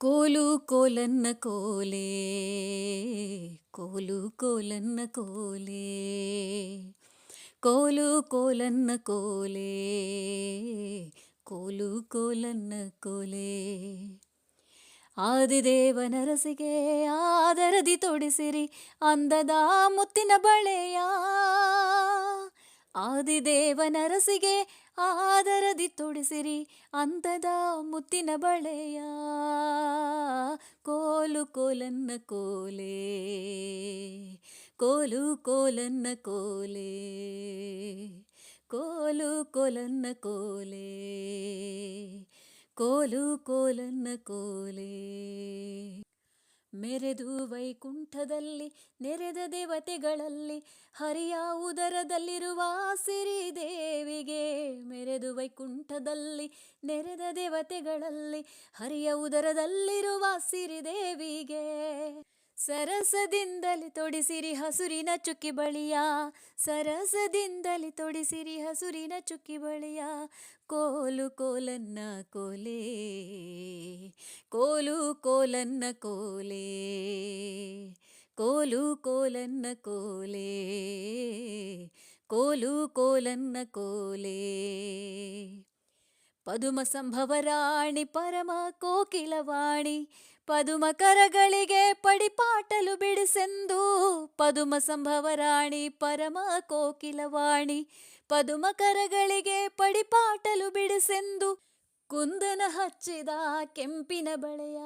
ಕೋಲು ಕೋಲನ್ನ ಕೋಲೆ, ಕೋಲು ಕೋಲನ್ನ ಕೋಲೆ, ಕೋಲು ಕೋಲನ್ನ ಕೋಲೆ, ಕೋಲು ಕೋಲನ್ನ ಕೋಲೆ. ಆದಿದೇವನರಸಿಗೆ ಆದರದಿ ತೊಡಿಸಿರಿ, ಅಂದದ ಮುತ್ತಿನ ಬಳೆಯ ಆದಿದೇವನ ರಸಿಗೆ ಆದರದಿ ತೊಡಿಸಿರಿ ಅಂತದಾ ಮುತ್ತಿನ ಬಳೆಯ. ಕೋಲು ಕೋಲನ್ನ ಕೋಲೆ, ಕೋಲು ಕೋಲನ್ನ ಕೋಲೆ, ಕೋಲು ಕೋಲನ್ನ ಕೋಲೆ, ಕೋಲು ಕೋಲನ್ನ ಕೋಲೆ. ಮೆರೆದು ವೈಕುಂಠದಲ್ಲಿ, ನೆರೆದ ದೇವತೆಗಳಲ್ಲಿ ಹರಿಯ ಉದರದಲ್ಲಿರುವ ಸಿರಿ ದೇವಿಗೆ ಮೆರೆದು ವೈಕುಂಠದಲ್ಲಿ, ನೆರೆದ ದೇವತೆಗಳಲ್ಲಿ ಹರಿಯ ಉದರದಲ್ಲಿರುವ ಸಿರಿದೇವಿಗೆ ಸರಸದಿಂದಲಿ ತೊಡಿಸಿರಿ ಹಸುರಿನ ಚುಕ್ಕಿ ಬಳಿಯ. ಸರಸದಿಂದಲೇ ತೊಡಿಸಿರಿ ಹಸುರಿನ ಚುಕ್ಕಿ ಬಳಿಯ. ಕೋಲು ಕೋಲನ್ನ ಕೋಲೆ, ಕೋಲು ಕೋಲನ್ನ ಕೋಲೆ, ಕೋಲು ಕೋಲನ್ನ ಕೋಲೆ, ಕೋಲು ಕೋಲನ್ನ ಕೋಲೆ. ಪದುಮ ಸಂಭವರಾಣಿ ಪರಮ ಕೋಕಿಲವಾಣಿ ಪದುಮ ಕರಗಳಿಗೆ ಪಡಿಪಾಟಲು ಬಿಡಿಸೆಂದು ಪದುಮ ಸಂಭವರಾಣಿ ಪರಮ ಕೋಕಿಲವಾಣಿ ಪದುಮ ಕರಗಳಿಗೆ ಪಡಿಪಾಟಲು ಬಿಡಿಸೆಂದು, ಕುಂದನ ಹಚ್ಚಿದ ಕೆಂಪಿನ ಬಳೆಯ,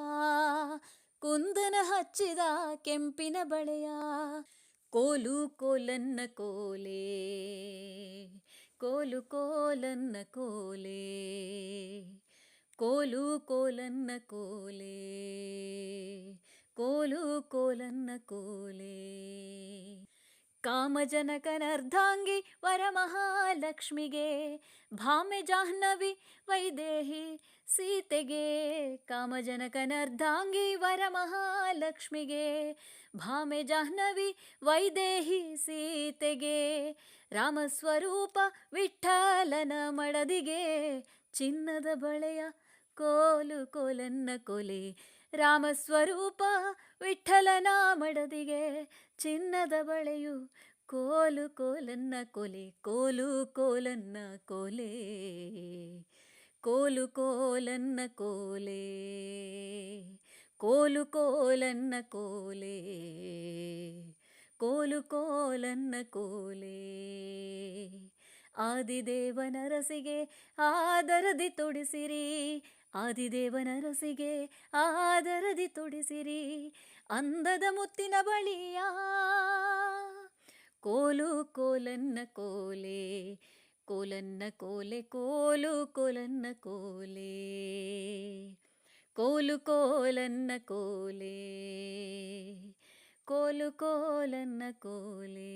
ಕುಂದನ ಹಚ್ಚಿದ ಕೆಂಪಿನ ಬಳೆಯ, ಕೋಲು ಕೋಲನ್ನ ಕೋಲೆ. ಕೋಲು ಕೋಲನ್ನ ಕೋಲೆ, ಕೋಲು ಕೋಲನ್ನ ಕೋಲೆ, ಕೋಲು ಕೋಲನ್ನ ಕೋಲೆ. ಕಾಮಜನಕನರ್ಧಾಂಗಿ ವರಮಹಾಲಕ್ಷ್ಮಿಗೆ ಭಾಮೆ ಜಾಹ್ನವಿ ವೈದೇಹಿ ಸೀತೆಗೆ, ಕಾಮಜನಕನರ್ಧಾಂಗಿ ವರಮಹಾಲಕ್ಷ್ಮಿಗೆ ಭಾಮೆ ಜಾಹ್ನವಿ ವೈದೇಹಿ ಸೀತೆಗೆ ರಾಮಸ್ವರೂಪ ವಿಠ್ಠಲನ ಮಡದಿಗೆ, ಚಿನ್ನದ ಬಳೆಯ ಕೋಲು ಕೋಲನ್ನ ಕೊಲೆ. ರಾಮಸ್ವರೂಪ ವಿಠಲನ ಮಡದಿಗೆ, ಚಿನ್ನದ ಬಳೆಯು ಕೋಲು ಕೋಲನ್ನ ಕೊಲೆ. ಕೋಲು ಕೋಲನ್ನ ಕೋಲೆ. ಕೋಲು ಕೋಲನ್ನ ಕೋಲೆ. ಕೋಲು ಕೋಲನ್ನ ಕೋಲೆ. ಕೋಲು ಕೋಲನ್ನ ಕೋಲೇ. ಆದಿದೇವನರಸಿಗೆ ಆದರದಿ ತೊಡಿಸಿರಿ. ಆದಿದೇವನರಸಿಗೆ ಆದರದಿ ತೊಡಿಸಿರಿ. ಅಂದದ ಮುತ್ತಿನ ಬಳಿಯ ಕೋಲು ಕೋಲನ್ನ ಕೋಲೆ. ಕೋಲನ್ನ ಕೋಲೆ, ಕೋಲು ಕೋಲನ್ನ ಕೋಲೆ. ಕೋಲು ಕೋಲನ್ನ ಕೋಲೆ. ಕೋಲು ಕೋಲನ್ನ ಕೋಲೆ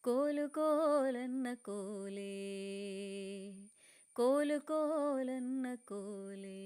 ಕೋಲು ಕೋಲನ್ನ ಕೋಲೆ ಕೋಲು ಕೋಲನ್ನ ಕೋಲೆ